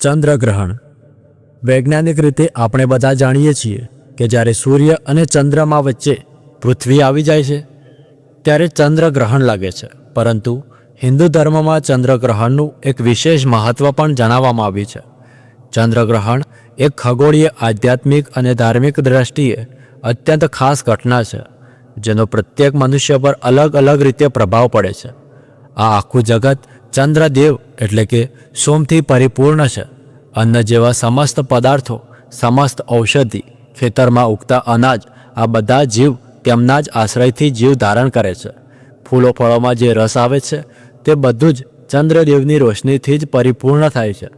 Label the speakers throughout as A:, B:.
A: ચંદ્રગ્રહણ. વૈજ્ઞાનિક રીતે આપણે બધા જાણીએ છીએ કે જ્યારે સૂર્ય અને ચંદ્રમા વચ્ચે પૃથ્વી આવી જાય છે, ત્યારે ચંદ્રગ્રહણ લાગે છે. પરંતુ હિન્દુ ધર્મમાં ચંદ્રગ્રહણનું એક વિશેષ મહત્ત્વ પણ જણાવવામાં આવ્યું છે. ચંદ્રગ્રહણ એક ખગોળીય, આધ્યાત્મિક અને ધાર્મિક દ્રષ્ટિએ અત્યંત ખાસ ઘટના છે, જેનો પ્રત્યેક મનુષ્ય પર અલગ અલગ રીતે પ્રભાવ પડે છે. આ આખું જગત ચંદ્રદેવ એટલે કે સોમથી પરિપૂર્ણ છે. અન્ન જેવા સમસ્ત પદાર્થો, સમસ્ત ઔષધિ, ખેતરમાં ઉગતા અનાજ, આ બધા જીવ તેમના જ આશ્રયથી જીવ ધારણ કરે છે. ફૂલો ફળોમાં જે રસ આવે છે, તે બધું જ ચંદ્રદેવની રોશનીથી જ પરિપૂર્ણ થાય છે.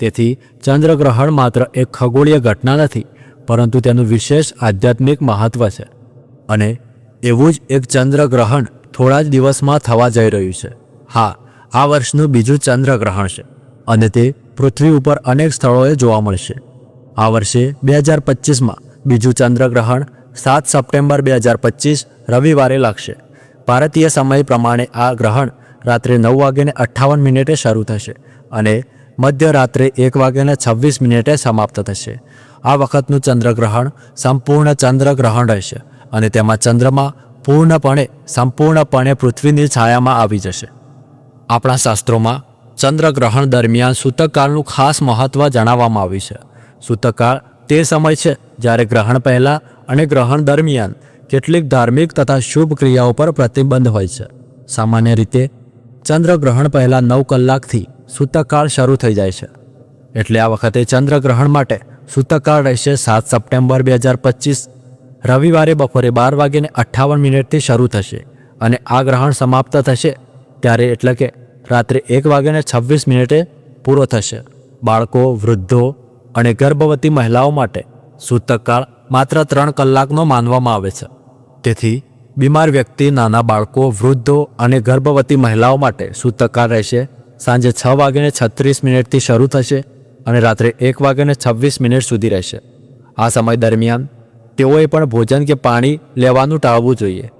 A: તેથી ચંદ્રગ્રહણ માત્ર એક ખગોળીય ઘટના નથી, પરંતુ તેનું વિશેષ આધ્યાત્મિક મહત્ત્વ છે. અને એવું જ એક ચંદ્રગ્રહણ થોડા જ દિવસમાં થવા જઈ રહ્યું છે. હા આ વર્ષનું બીજું ચંદ્રગ્રહણ છે અને તે પૃથ્વી ઉપર અનેક સ્થળોએ જોવા મળશે. આ વર્ષે બે હજાર પચીસમાં બીજું ચંદ્રગ્રહણ સાત સપ્ટેમ્બર બે હજાર પચીસ રવિવારે લાગશે. ભારતીય સમય પ્રમાણે આ ગ્રહણ રાત્રે નવ વાગ્યાને અઠ્ઠાવન મિનિટે શરૂ થશે અને મધ્યરાત્રે એક વાગ્યાને છવ્વીસ મિનિટે સમાપ્ત થશે. આ વખતનું ચંદ્રગ્રહણ સંપૂર્ણ ચંદ્રગ્રહણ રહેશે અને તેમાં ચંદ્રમા પૂર્ણપણે, સંપૂર્ણપણે પૃથ્વીની છાયામાં આવી જશે. આપણા શાસ્ત્રોમાં ચંદ્રગ્રહણ દરમિયાન સૂતકકાળનું ખાસ મહત્ત્વ જણાવવામાં આવ્યું છે. સૂતકકાળ તે સમય છે જ્યારે ગ્રહણ પહેલાં અને ગ્રહણ દરમિયાન કેટલીક ધાર્મિક તથા શુભ ક્રિયાઓ પર પ્રતિબંધ હોય છે. સામાન્ય રીતે, ચંદ્રગ્રહણ પહેલાં નવ કલાકથી સૂતકકાળ શરૂ થઈ જાય છે. એટલે આ વખતે ચંદ્રગ્રહણ માટે સૂતકકાળ રહેશે સાત સપ્ટેમ્બર બે હજાર પચીસ. રવિવારે બપોરે બાર વાગ્યાને અઠ્ઠાવન મિનિટથી શરૂ થશે અને આ ગ્રહણ સમાપ્ત થશે ત્યારે એટલે કે રાત્રે એક વાગ્યાને છવ્વીસ મિનિટે પૂરો થશે. બાળકો, વૃદ્ધો અને ગર્ભવતી મહિલાઓ માટે સૂતકકાળ માત્ર ત્રણ કલાકનો માનવામાં આવે છે. તેથી, બીમાર વ્યક્તિ, નાના બાળકો, વૃદ્ધો અને ગર્ભવતી મહિલાઓ માટે સૂતકકાળ રહેશે. સાંજે છ વાગ્યાને છત્રીસ મિનિટથી શરૂ થશે અને રાત્રે એક વાગ્યાને છવ્વીસ મિનિટ સુધી રહેશે. આ સમય દરમિયાન તેઓએ પણ ભોજન કે પાણી લેવાનું ટાળવું જોઈએ.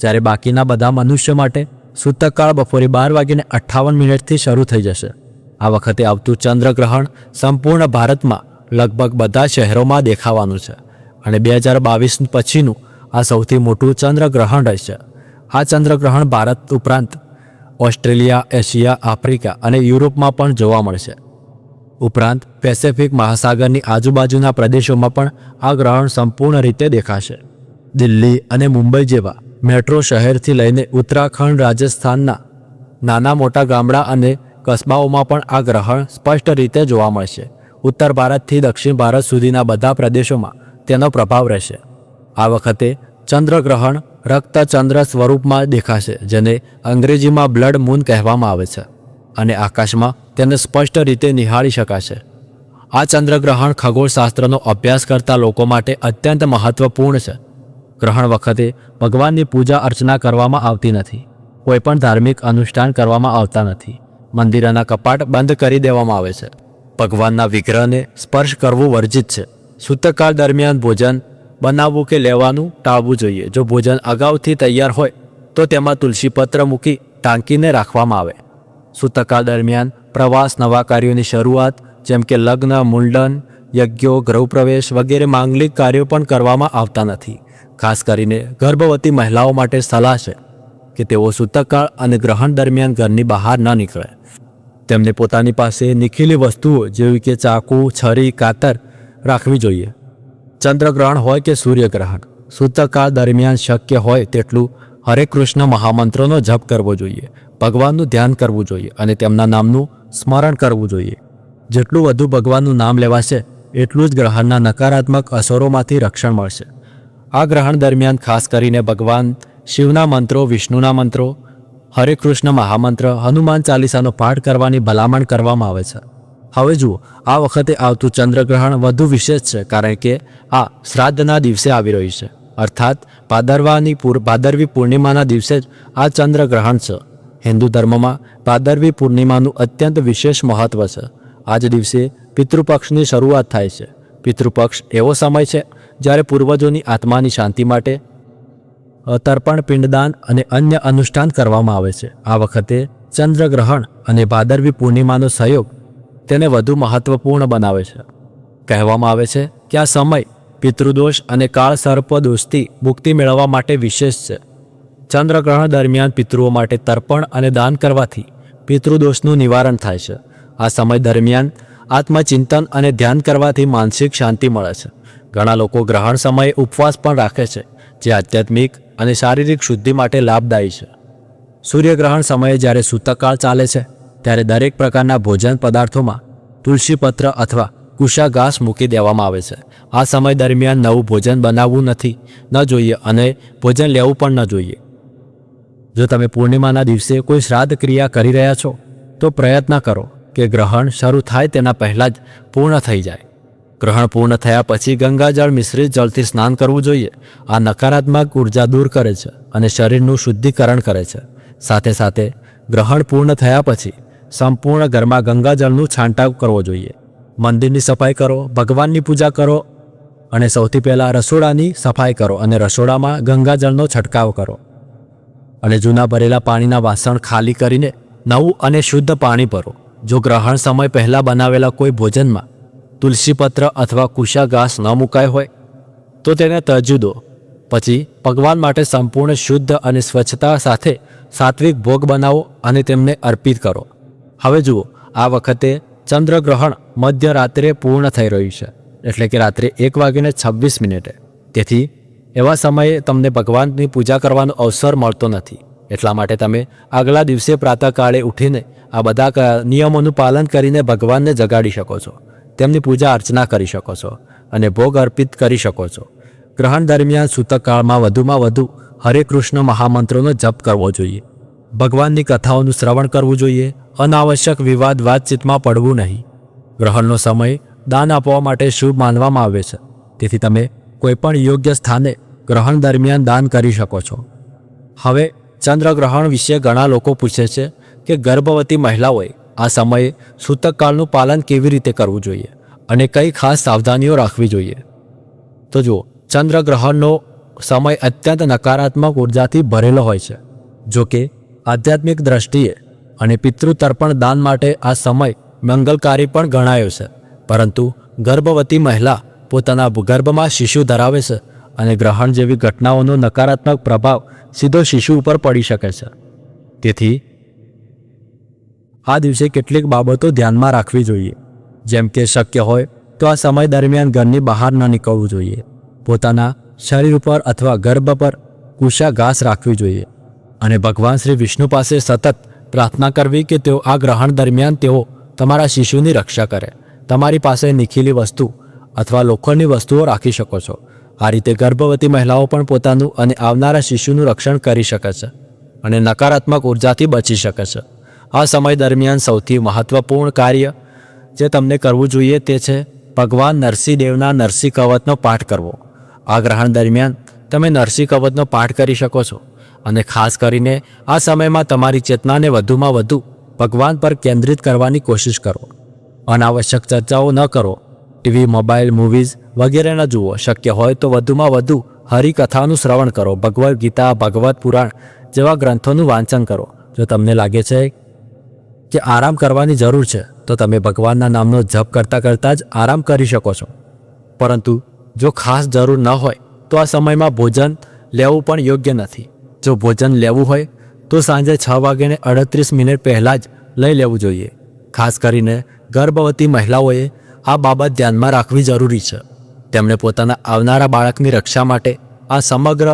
A: જ્યારે બાકીના બધા મનુષ્ય માટે સૂતકકાળ બપોરે બાર વાગ્યાને અઠ્ઠાવન મિનિટથી શરૂ થઈ જશે. આ વખતે આવતું ચંદ્રગ્રહણ સંપૂર્ણ ભારતમાં લગભગ બધા શહેરોમાં દેખાવાનું છે અને બે હજાર બાવીસ પછીનું આ સૌથી મોટું ચંદ્રગ્રહણ રહેશે. આ ચંદ્રગ્રહણ ભારત ઉપરાંત ઓસ્ટ્રેલિયા, એશિયા, આફ્રિકા અને યુરોપમાં પણ જોવા મળશે. ઉપરાંત પેસેફિક મહાસાગરની આજુબાજુના પ્રદેશોમાં પણ આ ગ્રહણ સંપૂર્ણ રીતે દેખાશે. દિલ્હી અને મુંબઈ જેવા મેટ્રો શહેરથી લઈને ઉત્તરાખંડ, રાજસ્થાનના નાના મોટા ગામડા અને કસ્બાઓમાં પણ આ ગ્રહણ સ્પષ્ટ રીતે જોવા મળશે. ઉત્તર ભારતથી દક્ષિણ ભારત સુધીના બધા પ્રદેશોમાં તેનો પ્રભાવ રહેશે. આ વખતે ચંદ્રગ્રહણ રક્તચંદ્ર સ્વરૂપમાં દેખાશે, જેને અંગ્રેજીમાં બ્લડ મૂન કહેવામાં આવે છે અને આકાશમાં તેને સ્પષ્ટ રીતે નિહાળી શકાશે. આ ચંદ્રગ્રહણ ખગોળશાસ્ત્રનો અભ્યાસ કરતા લોકો માટે અત્યંત મહત્વપૂર્ણ છે. ગ્રહણ વખતે ભગવાનની પૂજા અર્ચના કરવામાં આવતી નથી. કોઈપણ ધાર્મિક અનુષ્ઠાન કરવામાં આવતા નથી. મંદિરના કપાટ બંધ કરી દેવામાં આવે છે. ભગવાનના વિગ્રહને સ્પર્શ કરવું વર્જિત છે. સૂતકાળ દરમિયાન ભોજન બનાવવું કે લેવાનું ટાળવું જોઈએ. જો ભોજન અગાઉથી તૈયાર હોય, તો તેમાં તુલસીપત્ર મૂકી ટાંકીને રાખવામાં આવે. સૂતકાળ દરમિયાન પ્રવાસ નવા કાર્યોની શરૂઆત, જેમ કે લગ્ન, મુંડન, યજ્ઞો, ગૃહપ્રવેશ વગેરે માંગલિક કાર્યો પણ કરવામાં આવતા નથી. ખાસ કરીને ગર્ભવતી મહિલાઓ માટે સલાહ છે કે તેઓ સૂતકકાળ અને ગ્રહણ દરમિયાન ઘરની બહાર ન નીકળે. તેમને પોતાની પાસે નીકળેલી વસ્તુઓ જેવી કે ચાકુ, છરી, કાતર રાખવી જોઈએ. ચંદ્રગ્રહણ હોય કે સૂર્યગ્રહણ, સૂતકકાળ દરમિયાન શક્ય હોય તેટલું હરે કૃષ્ણ મહામંત્રનો જપ કરવો જોઈએ, ભગવાનનું ધ્યાન કરવું જોઈએ અને તેમના નામનું સ્મરણ કરવું જોઈએ. જેટલું વધુ ભગવાનનું નામ લેવાશે, એટલું જ ગ્રહણના નકારાત્મક અસરોમાંથી રક્ષણ મળશે. આ ગ્રહણ દરમિયાન ખાસ કરીને ભગવાન શિવના મંત્રો, વિષ્ણુના મંત્રો, હરે કૃષ્ણ મહામંત્ર, હનુમાન ચાલીસાનો પાઠ કરવાની ભલામણ કરવામાં આવે છે. હવે જુઓ, આ વખતે આવતું ચંદ્રગ્રહણ વધુ વિશેષ છે, કારણ કે આ શ્રાદ્ધના દિવસે આવી રહ્યું છે. અર્થાત ભાદરવાની પૂર ભાદરવી પૂર્ણિમાના દિવસે જ આ ચંદ્રગ્રહણ છે. હિન્દુ ધર્મમાં ભાદરવી પૂર્ણિમાનું અત્યંત વિશેષ મહત્વ છે. આ જ દિવસે પિતૃપક્ષની શરૂઆત થાય છે. પિતૃપક્ષ એવો સમય છે જ્યારે પૂર્વજોની આત્માની શાંતિ માટે તર્પણ, પિંડદાન અને અન્ય અનુષ્ઠાન કરવામાં આવે છે. આ વખતે ચંદ્રગ્રહણ અને ભાદરવી પૂર્ણિમાનો સહયોગ તેને વધુ મહત્વપૂર્ણ બનાવે છે. કહેવામાં આવે છે કે આ સમય પિતૃદોષ અને કાળ સર્પ દોષથી મુક્તિ મેળવવા માટે વિશેષ છે. ચંદ્રગ્રહણ દરમિયાન પિતૃઓ માટે તર્પણ અને દાન કરવાથી પિતૃદોષનું નિવારણ થાય છે. આ સમય દરમિયાન આત્મચિંતન અને ધ્યાન કરવાથી માનસિક શાંતિ મળે છે. ઘણા લોકો ગ્રહણ સમયે ઉપવાસ પણ રાખે છે, જે આધ્યાત્મિક અને શારીરિક શુદ્ધિ માટે લાભદાયી છે. સૂર્યગ્રહણ સમયે જ્યારે સૂતકાળ ચાલે છે, ત્યારે દરેક પ્રકારના ભોજન પદાર્થોમાં તુલસીપત્ર અથવા કુશા ઘાસ મૂકી દેવામાં આવે છે. આ સમય દરમિયાન નવું ભોજન બનાવવું નથી, ન જોઈએ અને ભોજન લેવું પણ ન જોઈએ. જો તમે પૂર્ણિમાના દિવસે કોઈ શ્રાદ્ધ ક્રિયા કરી રહ્યા છો, તો પ્રયત્ન કરો. કે ગ્રહણ શરૂ થાય તેના પહેલાં જ પૂર્ણ થઈ જાય. ગ્રહણ પૂર્ણ થયા પછી ગંગાજળ મિશ્રિત જળથી સ્નાન કરવું જોઈએ. આ નકારાત્મક ઊર્જા દૂર કરે છે અને શરીરનું શુદ્ધિકરણ કરે છે. સાથે સાથે ગ્રહણ પૂર્ણ થયા પછી સંપૂર્ણ ઘરમાં ગંગાજળનું છાંટાવ કરવો જોઈએ. મંદિરની સફાઈ કરો, ભગવાનની પૂજા કરો અને સૌથી પહેલાં રસોડાની સફાઈ કરો અને રસોડામાં ગંગાજળનો છંટકાવ કરો. અને જૂના ભરેલા પાણીના વાસણ ખાલી કરીને નવું અને શુદ્ધ પાણી ભરો. જો ગ્રહણ સમય પહેલાં બનાવેલા કોઈ ભોજનમાં તુલસીપત્ર અથવા કુશા ઘાસ ન મુકાય હોય, તો તેને તજી દો પછી ભગવાન માટે સંપૂર્ણ શુદ્ધ અને સ્વચ્છતા સાથે સાત્વિક ભોગ બનાવો અને તેમને અર્પિત કરો. હવે જુઓ, આ વખતે ચંદ્રગ્રહણ મધ્ય રાત્રે પૂર્ણ થઈ રહ્યું છે, એટલે કે રાત્રે એક વાગીને છવ્વીસ મિનિટે. તેથી એવા સમયે તમને ભગવાનની પૂજા કરવાનો અવસર મળતો નથી. એટલા માટે તમે આગલા દિવસે પ્રાતઃકાળે ઉઠીને આ બધા નિયમોનું પાલન કરીને ભગવાનને જગાડી શકો છો. તેમની પૂજા અર્ચના કરી શકો છો અને ભોગ અર્પિત કરી શકો છો. ગ્રહણ દરમિયાન સૂતકકાળમાં વધુમાં વધુ હરે કૃષ્ણ મહામંત્રોનો જપ કરવો જોઈએ. ભગવાનની કથાઓનું શ્રવણ કરવું જોઈએ. અનાવશ્યક વિવાદ વાતચીતમાં પડવું નહીં. ગ્રહણનો સમય દાન આપવા માટે શુભ માનવામાં આવે છે. તેથી તમે કોઈપણ યોગ્ય સ્થાને ગ્રહણ દરમિયાન દાન કરી શકો છો. હવે ચંદ્રગ્રહણ વિશે ઘણા લોકો પૂછે છે કે ગર્ભવતી મહિલાઓએ આ સમયે સૂતકકાળનું પાલન કેવી રીતે કરવું જોઈએ અને કઈ ખાસ સાવધાનીઓ રાખવી જોઈએ. તો જુઓ, ચંદ્રગ્રહણનો સમય અત્યંત નકારાત્મક ઉર્જાથી ભરેલો હોય છે, જો કે આધ્યાત્મિક દ્રષ્ટિએ અને પિતૃતર્પણ દાન માટે આ સમય મંગલકારી પણ ગણાયો છે. પરંતુ ગર્ભવતી મહિલા પોતાના ભૂગર્ભમાં શિશુ ધરાવે છે અને ગ્રહણ જેવી ઘટનાઓનો નકારાત્મક પ્રભાવ સીધો શિશુ ઉપર પડી શકે છે. તેથી, આ દિવસે કેટલીક બાબતો ધ્યાનમાં રાખવી જોઈએ. જેમ કે શક્ય હોય તો આ સમય દરમિયાન ઘરની બહાર ન નીકળવું જોઈએ. પોતાના શરીર ઉપર અથવા ગર્ભ પર કુશા ઘાસ રાખવી જોઈએ. અને ભગવાન શ્રી વિષ્ણુ પાસે સતત પ્રાર્થના કરવી કે તેઓ આ ગ્રહણ દરમિયાન તેઓ તમારા શિશુની રક્ષા કરે. તમારી પાસે નિખીલી વસ્તુ અથવા લોખંડની વસ્તુઓ રાખી શકો છો. આ રીતે ગર્ભવતી મહિલાઓ પણ પોતાનું અને આવનારા શિશુનું રક્ષણ કરી શકે છે અને નકારાત્મક ઉર્જાથી બચી શકે છે. આ સમય દરમિયાન સૌથી મહત્વપૂર્ણ કાર્ય જે તમને કરવું જોઈએ તે છે ભગવાન નરસિંહદેવના નરસિંહ કવચનો પાઠ કરવો. આ ગ્રહણ દરમિયાન તમે નરસિંહ કવચનો પાઠ કરી શકો છો અને ખાસ કરીને આ સમયમાં તમારી ચેતનાને વધુમાં વધુ ભગવાન પર કેન્દ્રિત કરવાની કોશિશ કરો. અનાવશ્યક ચર્ચાઓ ન કરો. ટીવી, મોબાઈલ, મૂવીઝ વગેરે ન જુઓ, શક્ય હોય તો વધુમાં વધુ હરિકથાનું શ્રવણ કરો. ભગવદ્ ગીતા, ભગવદ્ પુરાણ જેવા ગ્રંથોનું વાંચન કરો. જો તમને લાગે છે કે આરામ કરવાની જરૂર છે, તો તમે ભગવાનના નામનો જપ કરતાં કરતાં જ આરામ કરી શકો છો. પરંતુ જો ખાસ જરૂર ન હોય, તો આ સમયમાં ભોજન લેવું પણ યોગ્ય નથી. જો ભોજન લેવું હોય, તો સાંજે છ વાગ્યાને અડત્રીસ મિનિટ પહેલાં જ લઈ લેવું જોઈએ. ખાસ કરીને ગર્ભવતી મહિલાઓએ આ બાબત ધ્યાનમાં રાખવી જરૂરી છે. તેમણે પોતાના આવનારા બાળકની રક્ષા માટે આ સમગ્ર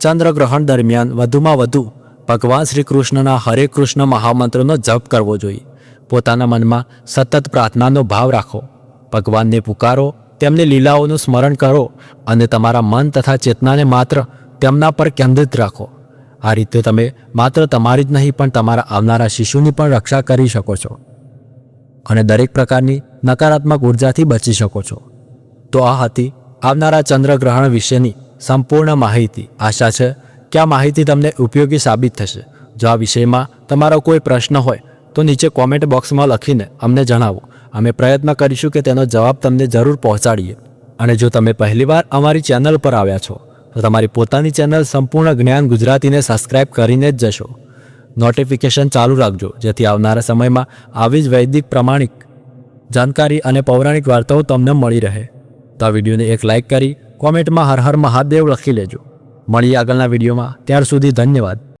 A: ચંદ્રગ્રહણ દરમિયાન વધુમાં વધુ ભગવાન શ્રી કૃષ્ણના હરે કૃષ્ણ મહામંત્રનો જપ કરવો જોઈએ. પોતાના મનમાં સતત પ્રાર્થનાનો ભાવ રાખો. ભગવાનને પુકારો, તેમની લીલાઓનું સ્મરણ કરો અને તમારા મન તથા ચેતનાને માત્ર તેમના પર કેન્દ્રિત રાખો. આ રીતે તમે માત્ર તમારી જ નહીં, પણ તમારા આવનારા શિશુની પણ રક્ષા કરી શકો છો અને દરેક પ્રકારની નકારાત્મક ઉર્જાથી બચી શકો છો. તો આ હતી આવનારા ચંદ્રગ્રહણ વિશેની સંપૂર્ણ માહિતી. આશા છે કે આ માહિતી તમને ઉપયોગી સાબિત થશે. જો આ વિષયમાં તમારો કોઈ પ્રશ્ન હોય, તો નીચે કોમેન્ટ બોક્સમાં લખીને અમને જણાવો. અમે પ્રયત્ન કરીશું કે તેનો જવાબ તમને જરૂર પહોંચાડીએ. અને જો તમે પહેલીવાર અમારી ચેનલ પર આવ્યા છો, તો તમારી પોતાની ચેનલ સંપૂર્ણ જ્ઞાન ગુજરાતીને સબસ્ક્રાઇબ કરીને જ જશો. નોટિફિકેશન ચાલુ રાખજો, જેથી આવનારા સમયમાં આવી જ વૈદિક, પ્રમાણિક, જાણકારી અને પૌરાણિક વાર્તાઓ તમને મળી રહે. તો આ વિડીયોને એક લાઇક કરી, કોમેન્ટમાં હર હર મહાદેવ લખી લેજો. મળીએ આગળના વિડીયોમાં. ત્યાર સુધી ધન્યવાદ.